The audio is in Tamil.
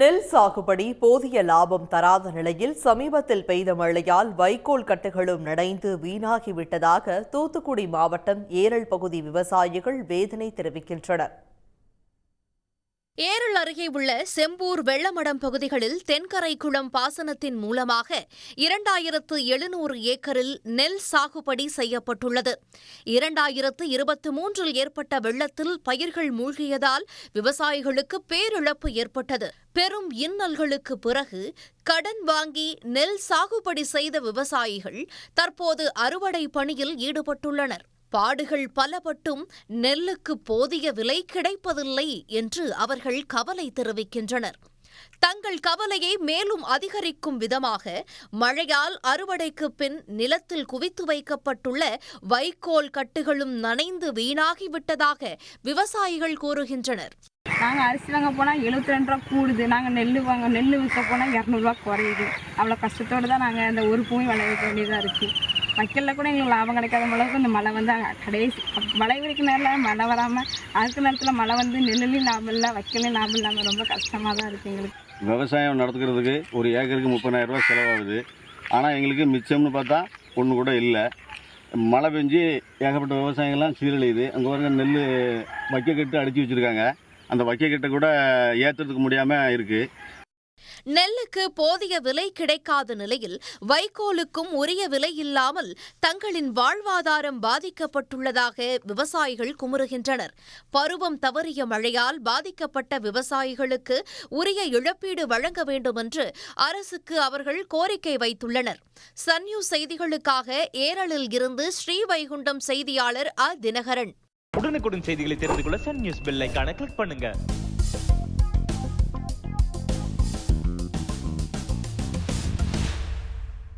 நெல் சாகுபடி போதிய லாபம் தராத நிலையில் சமீபத்தில் பெய்த மழையால் வைக்கோல் கட்டுகளும் நடைந்து வீணாகிவிட்டதாக தூத்துக்குடி மாவட்டம் ஏரல் பகுதி விவசாயிகள் வேதனை தெரிவிக்கின்றனர். ஏரல் அருகே உள்ள செம்பூர் வெள்ளமடம் பகுதிகளில் தென்கரை குளம் பாசனத்தின் மூலமாக இரண்டாயிரத்து எழுநூறு ஏக்கரில் நெல் சாகுபடி செய்யப்பட்டுள்ளது. இரண்டாயிரத்து இருபத்தி மூன்றில் ஏற்பட்ட வெள்ளத்தில் பயிர்கள் மூழ்கியதால் விவசாயிகளுக்கு பேரிழப்பு ஏற்பட்டது. பெரும் இன்னல்களுக்கு பிறகு கடன் வாங்கி நெல் சாகுபடி செய்த விவசாயிகள் தற்போது அறுவடை பணியில் ஈடுபட்டுள்ளனர். பாடுகள் பலபட்டும் நெல்லுக்கு போதிய விலை கிடைப்பதில்லை என்று அவர்கள் கவலை தெரிவிக்கின்றனர். தங்கள் கவலையை மேலும் அதிகரிக்கும் விதமாக மழையால் அறுவடைக்கு பின் நிலத்தில் குவித்து வைக்கப்பட்டுள்ள வைக்கோல் கட்டுகளும் நனைந்து வீணாகிவிட்டதாக விவசாயிகள் கூறுகின்றனர். நாங்கள் அரிசி வாங்க போனால் எழுபத்தி ரெண்டு ரூபா கூடுது. நாங்கள் நெல் வாங்க நெல் விற்க போனால் இரநூறுவா குறையுது. அவ்வளோ கஷ்டத்தோடு தான் நாங்கள் அந்த ஒரு பூமி விளைவிக்க வேண்டியதாக இருக்குது வைக்கலில் கூட எங்களுக்கு லாபம் கிடைக்காத அளவுக்கு இந்த மழை வந்து கடைசி மழை வரைக்கும் நேரில் மழை வராமல் அடுத்த நேரத்தில் மழை வந்து நெல்லுலையும் லாபம் இல்லை வைக்கலையும் லாபம் இல்லாமல் ரொம்ப கஷ்டமாக தான் இருக்குது எங்களுக்கு. விவசாயம் நடத்துக்கிறதுக்கு ஒரு ஏக்கருக்கு முப்பதாயிரரூபா செலவாகுது. ஆனால் எங்களுக்கு மிச்சம்னு பார்த்தா ஒன்று கூட இல்லை. மழை பெஞ்சு ஏகப்பட்ட விவசாயங்கள்லாம் சீரழியுது. அங்கே பாருங்க நெல் வைக்கக்கட்டு அடித்து வச்சுருக்காங்க. அந்த வைக்கக்கட்டை கூட ஏற்றுறதுக்கு முடியாமல் இருக்குது நெல்லுக்கு போதிய விலை கிடைக்காத நிலையில் வைக்கோலுக்கும் உரிய விலை இல்லாமல் தங்களின் வாழ்வாதாரம் பாதிக்கப்பட்டுள்ளதாக விவசாயிகள் குமுறுகின்றனர். பருவம் தவறிய மழையால் பாதிக்கப்பட்ட விவசாயிகளுக்கு உரிய இழப்பீடு வழங்க வேண்டும் என்று அரசுக்கு அவர்கள் கோரிக்கை வைத்துள்ளனர். சன்யூ செய்திகளுக்காக ஏரலில் இருந்து ஸ்ரீவைகுண்டம் செய்தியாளர் அ தினகரன். உடனுக்குடன் செய்திகளை தெரிந்து கொள்ள சன் நியூஸ் பெல்லைக்கான கிளிக் பண்ணுங்க.